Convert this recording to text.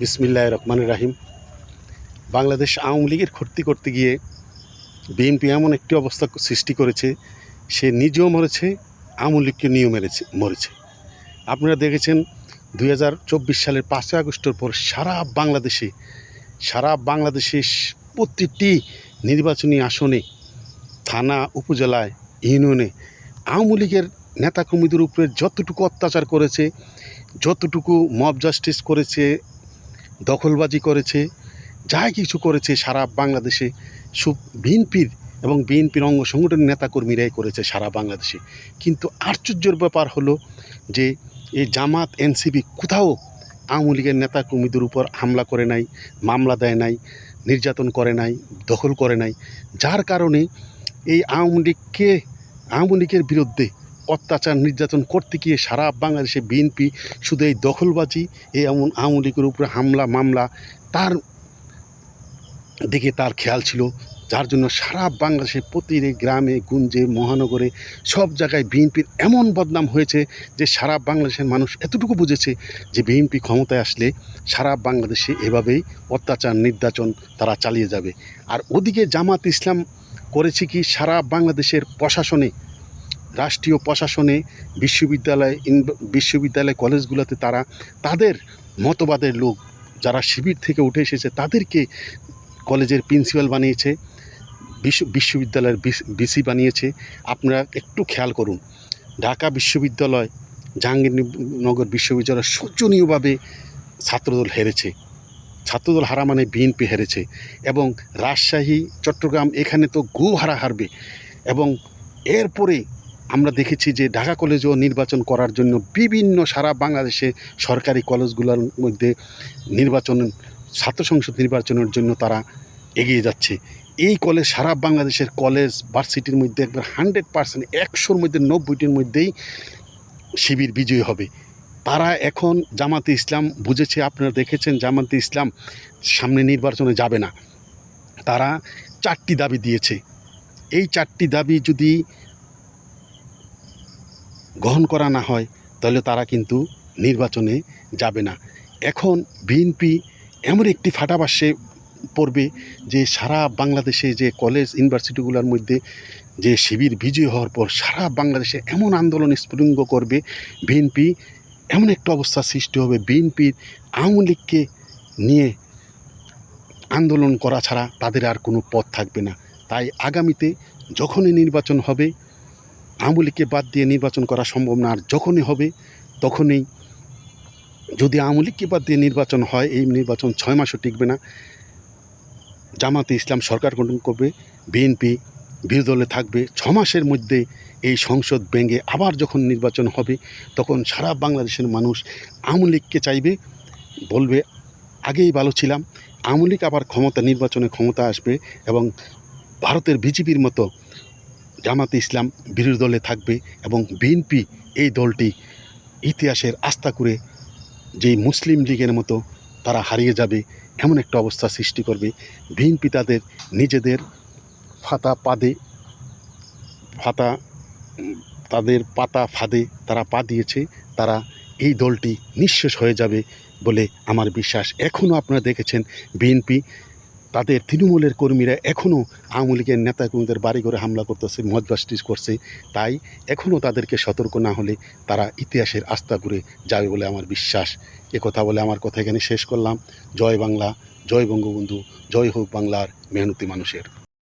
বিসমিল্লাহ রহমান রাহিম। বাংলাদেশ আওয়ামী লীগের ক্ষতি করতে গিয়ে বিএনপি এমন একটি অবস্থা সৃষ্টি করেছে, সে নিজেও মরেছে, আওয়ামী লীগকে নিয়েও মেরেছে, মরেছে। আপনারা দেখেছেন দুই হাজার চব্বিশ সালের পাঁচই আগস্টের পর সারা বাংলাদেশে সারা বাংলাদেশে প্রতিটি নির্বাচনী আসনে, থানা, উপজেলায়, ইউনিয়নে আওয়ামী লীগের নেতাকর্মীদের উপরে যতটুকু অত্যাচার করেছে, যতটুকু মব জাস্টিস করেছে দখলবাজি করেছে যা কিছু করেছে সারা বাংলাদেশে। সব বিএনপির এবং বিএনপির অঙ্গ সংগঠনের নেতাকর্মীরাই করেছে সারা বাংলাদেশে। কিন্তু আশ্চর্যের ব্যাপার হলো যে এই জামাত এনসিবি কোথাও আওয়ামী লীগের নেতাকর্মীদের উপর হামলা করে নাই, মামলা দেয় নাই, নির্যাতন করে নাই, দখল করে নাই। যার কারণে এই আওয়ামী লীগকে, আওয়ামী লীগের বিরুদ্ধে অত্যাচার নির্যাতন করতে গিয়ে সারা বাংলাদেশে বিএনপি শুধু এই দখলবাজি, এই এমন আওয়ামী লীগের উপরে হামলা, মামলা, তার দিকে তার খেয়াল ছিল, যার জন্য সারা বাংলাদেশে প্রতিটি গ্রামে, গুঞ্জে, মহানগরে সব জায়গায় বিএনপির এমন বদনাম হয়েছে যে সারা বাংলাদেশের মানুষ এতটুকু বুঝেছে যে বিএনপি ক্ষমতায় আসলে সারা বাংলাদেশে এভাবেই অত্যাচার, নির্যাতন তারা চালিয়ে যাবে। আর ওদিকে জামাত ইসলাম করেছে কি, সারা বাংলাদেশের প্রশাসনে রাষ্ট্রীয় প্রশাসনে বিশ্ববিদ্যালয় বিশ্ববিদ্যালয় কলেজগুলোতে তারা, তাদের মতবাদের লোক যারা শিবির থেকে উঠে এসেছে, তাদেরকে কলেজের প্রিন্সিপাল বানিয়েছে, বিশ্ব, বিশ্ববিদ্যালয়ের বিসি বানিয়েছে। আপনারা একটু খেয়াল করুন, ঢাকা বিশ্ববিদ্যালয়, জাহাঙ্গীরনগর বিশ্ববিদ্যালয় শোচনীয়ভাবে ছাত্রদল হেরেছে। ছাত্রদল হারা মানে বিএনপি হেরেছে এবং রাজশাহী, চট্টগ্রাম এখানে তো গু হারা হারবে এবং এরপরে আমরা দেখেছি যে ঢাকা কলেজেও নির্বাচন করার জন্য বিভিন্ন সারা বাংলাদেশে সরকারি কলেজগুলোর মধ্যে নির্বাচন, ছাত্র সংসদ নির্বাচনের জন্য তারা এগিয়ে যাচ্ছে। এই কলেজ সারা বাংলাদেশের কলেজ, ভার্সিটির মধ্যে একবার হান্ড্রেড পার্সেন্ট একশোর মধ্যে, নব্বইটির মধ্যেই শিবির বিজয়ী হবে। তারা এখন জামাতে ইসলাম বুঝেছে, আপনারা দেখেছেন জামাতে ইসলাম সামনে নির্বাচনে যাবে না। তারা চারটি দাবি দিয়েছে। এই চারটি দাবি যদি গ্রহণ করা না হয়, তাহলে তারা কিন্তু নির্বাচনে যাবে না। এখন বিএনপি এমন একটি ফাটাবাসে পড়বে যে সারা বাংলাদেশে যে কলেজ, ইউনিভার্সিটিগুলোর মধ্যে যে শিবির বিজয় হওয়ার পর সারা বাংলাদেশে এমন আন্দোলন স্ফুলিঙ্গ করবে বিএনপি এমন একটা অবস্থা সৃষ্টি হবে বিএনপির আওয়ামী লীগকে নিয়ে আন্দোলন করা ছাড়া তাদের আর কোনো পথ থাকবে না। তাই আগামীতে যখনই নির্বাচন হবে আওয়ামী লীগকে বাদ দিয়ে নির্বাচন করা সম্ভব না, আর যখনই হবে তখনই যদি আওয়ামী লীগকে বাদ দিয়ে নির্বাচন হয়, এই নির্বাচন ছয় মাসও টিকবে না। জামাতে ইসলাম সরকার গঠন করবে, বিএনপি বিরোধী দলে থাকবে। ছ মাসের মধ্যে এই সংসদ ভেঙে আবার যখন নির্বাচন হবে, তখন সারা বাংলাদেশের মানুষ আওয়ামী লীগকে চাইবে, বলবে, আগেই ভালো ছিলাম। আওয়ামী লীগ আবার ক্ষমতা, নির্বাচনে ক্ষমতা আসবে এবং ভারতের বিজেপির মতো জামাতে ইসলাম বিরোধী দলে থাকবে এবং বিএনপি এই দলটি ইতিহাসের আস্থা করে যেই মুসলিম লীগের মতো তারা হারিয়ে যাবে, এমন একটা অবস্থা সৃষ্টি করবে। বিএনপি তাদের নিজেদের ফাতা পাদে ফাতা তাদের পাতা ফাঁদে তারা পা দিয়েছে, তারা এই দলটি নিঃশেষ হয়ে যাবে বলে আমার বিশ্বাস। এখনও আপনারা দেখেছেন বিএনপি তাদের তৃণমূলের কর্মীরা এখনও আওয়ামী লীগের নেতাকর্মীদের বাড়ি ঘরে হামলা করতেছে মজবাস্টিস করছে। তাই এখনও তাদেরকে সতর্ক না হলে তারা ইতিহাসের আস্থা করে যাবে বলে আমার বিশ্বাস। এ কথা বলে আমার কথা এখানে শেষ করলাম। জয় বাংলা, জয় বঙ্গবন্ধু, জয় হোক বাংলার মেহনতি মানুষের।